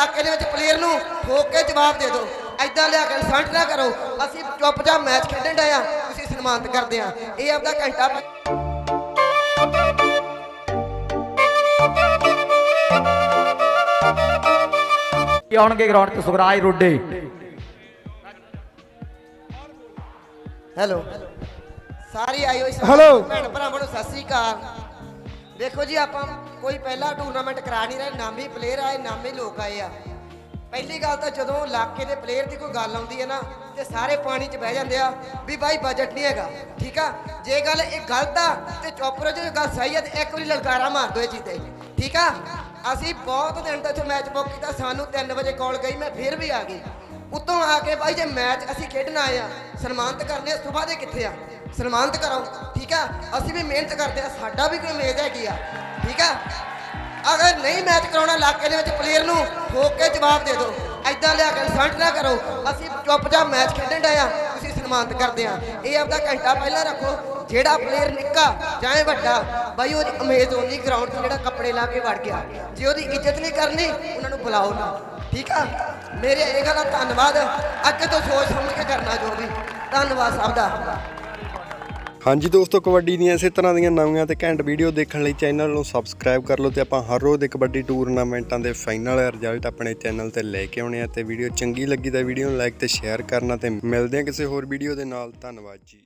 ਇਲਾਕੇ ਦੇ ਵਿੱਚ ਪਲੇਅਰ ਨੂੰ ਠੋਕ ਕੇ ਜਵਾਬ ਦੇ ਦਿਓ। ਐਦਾਂ ਲਿਆ ਕੇ ਇਨਸਲਟ ਨਾ ਕਰੋ। ਅਸੀਂ ਚੁੱਪਚਾਪ ਮੈਚ ਖੇਡਣ ਡਏ ਆ ਤੁਸੀਂ ਸਨਮਾਨਿਤ ਕਰਦੇ ਆ ਇਹ ਆਪਦਾ ਘੰਟਾ ਆਉਣਗੇ ਗਰਾਊਂਡ ਤੇ ਸੁਖਰਾਜ ਰੋਡੇ। ਹੈਲੋ ਸਾਰੀ ਆਈ ਹੋਈ Hello. ਭੈਣ ਭਰਾਵਾਂ ਨੂੰ ਸਤਿ ਸ੍ਰੀ ਅਕਾਲ। ਦੇਖੋ ਜੀ, ਆਪਾਂ ਕੋਈ ਪਹਿਲਾ ਟੂਰਨਾਮੈਂਟ ਕਰਾ ਨਹੀਂ ਰਹੇ, ਨਾਮੀ ਪਲੇਅਰ ਆਏ, ਨਾਮੀ ਲੋਕ ਆਏ ਆ। ਪਹਿਲੀ ਗੱਲ ਤਾਂ ਜਦੋਂ ਇਲਾਕੇ ਦੇ ਪਲੇਅਰ ਦੀ ਕੋਈ ਗੱਲ ਆਉਂਦੀ ਹੈ ਨਾ, ਤੇ ਸਾਰੇ ਪਾਣੀ 'ਚ ਬਹਿ ਜਾਂਦੇ ਆ ਵੀ ਬਾਈ ਬਜਟ ਨਹੀਂ ਹੈਗਾ, ਠੀਕ ਆ? ਜੇ ਗੱਲ, ਇਹ ਗਲਤ ਆ, ਤੇ ਚੁੱਪ ਰਹੋ, ਜੇ ਗੱਲ ਸਹੀ ਆ, ਤੇ ਇੱਕ ਵਾਰੀ ਲਲਕਾਰਾ ਮਾਰ ਦਿਓ ਇਹ ਚੀਜ਼ ਤੇ, ਠੀਕ ਆ? ਅਸੀਂ ਬਹੁਤ ਦਿਨ ਤੋਂ ਇੱਥੇ ਮੈਚ ਬੁੱਕ ਕੀਤਾ, ਸਾਨੂੰ 3 ਵਜੇ ਕਾਲ ਗਈ, ਮੈਂ ਫਿਰ ਵੀ ਆ ਗਈ। ਉੱਤੋਂ ਆ ਕੇ ਬਾਈ ਜੇ ਮੈਚ ਅਸੀਂ ਖੇਡਣਾ ਆਏ ਆ, ਸਨਮਾਨਿਤ ਕਰਨੇ ਸਵੇਰ ਦੇ ਕਿੱਥੇ ਆ? ਸਨਮਾਨਿਤ ਕਰਾਓ, ਠੀਕ ਆ? ਅਸੀਂ ਵੀ ਮਿਹਨਤ ਕਰਦੇ ਆ, ਸਾਡਾ ਵੀ ਕੋਈ ਉਮੀਦ ਹੈਗੀ ਆ, ਠੀਕ ਆ? ਅਗਰ ਨਹੀਂ ਮੈਚ ਕਰਾਉਣਾ ਇਲਾਕੇ ਦੇ ਵਿੱਚ ਪਲੇਅਰ ਨੂੰ, ਠੋਕ ਕੇ ਜਵਾਬ ਦੇ ਦਿਓ। ਐਦਾਂ ਲਿਆ ਕੇ ਇਨਸਲਟ ਨਾ ਕਰੋ। ਅਸੀਂ ਚੁੱਪ ਚੁੱਪਚਾਪ ਮੈਚ ਖੇਡਣ ਡਏ ਆ। ਸਨਮਾਨਿਤ ਕਰਦੇ ਆ ਇਹ ਆਪਦਾ ਘੰਟਾ ਪਹਿਲਾਂ ਰੱਖੋ, ਜਿਹੜਾ ਪਲੇਅਰ ਨਿੱਕਾ ਜਾਂ ਵੱਡਾ, ਬਾਈ ਉਹਦੀ ਉਮੀਦ ਹੋਣੀ ਗਰਾਊਂਡ 'ਤੇ ਜਿਹੜਾ ਕੱਪੜੇ ਲਾ ਕੇ ਵੜ ਗਿਆ। ਜੇ ਉਹਦੀ ਇੱਜ਼ਤ ਨਹੀਂ ਕਰਨੀ, ਉਹਨਾਂ ਨੂੰ ਬੁਲਾਓ ਨਾ। ਠੀਕ ਆ? ਮੇਰੇ ਇਹ ਗੱਲ ਦਾ ਧੰਨਵਾਦ। ਅੱਗੇ ਤੋਂ ਸੋਚ ਸਮਝ ਕੇ ਕਰਨਾ ਜੋ ਵੀ। ਧੰਨਵਾਦ ਸਭ ਦਾ। ਹਾਂਜੀ ਦੋਸਤੋ, ਕਬੱਡੀ ਦੀਆਂ ਇਸੇ ਤਰ੍ਹਾਂ ਦੀਆਂ ਨਵੀਆਂ ਤੇ ਘੈਂਟ ਵੀਡੀਓ ਦੇਖਣ ਲਈ ਚੈਨਲ ਨੂੰ ਸਬਸਕ੍ਰਾਈਬ ਕਰ ਲਓ ਤੇ ਆਪਾਂ ਹਰ ਰੋਜ਼ ਦੇ ਕਬੱਡੀ ਟੂਰਨਾਮੈਂਟਾਂ ਦੇ ਫਾਈਨਲ ਰਿਜ਼ਲਟ ਆਪਣੇ ਚੈਨਲ ਤੇ ਲੈ ਕੇ ਆਉਣੇ ਆ ਤੇ ਵੀਡੀਓ ਚੰਗੀ ਲੱਗੀ ਤਾਂ ਵੀਡੀਓ ਨੂੰ ਲਾਈਕ ਤੇ ਸ਼ੇਅਰ ਕਰਨਾ ਤੇ ਮਿਲਦੇ ਹਾਂ ਕਿਸੇ ਹੋਰ ਵੀਡੀਓ ਦੇ ਨਾਲ। ਧੰਨਵਾਦ ਜੀ।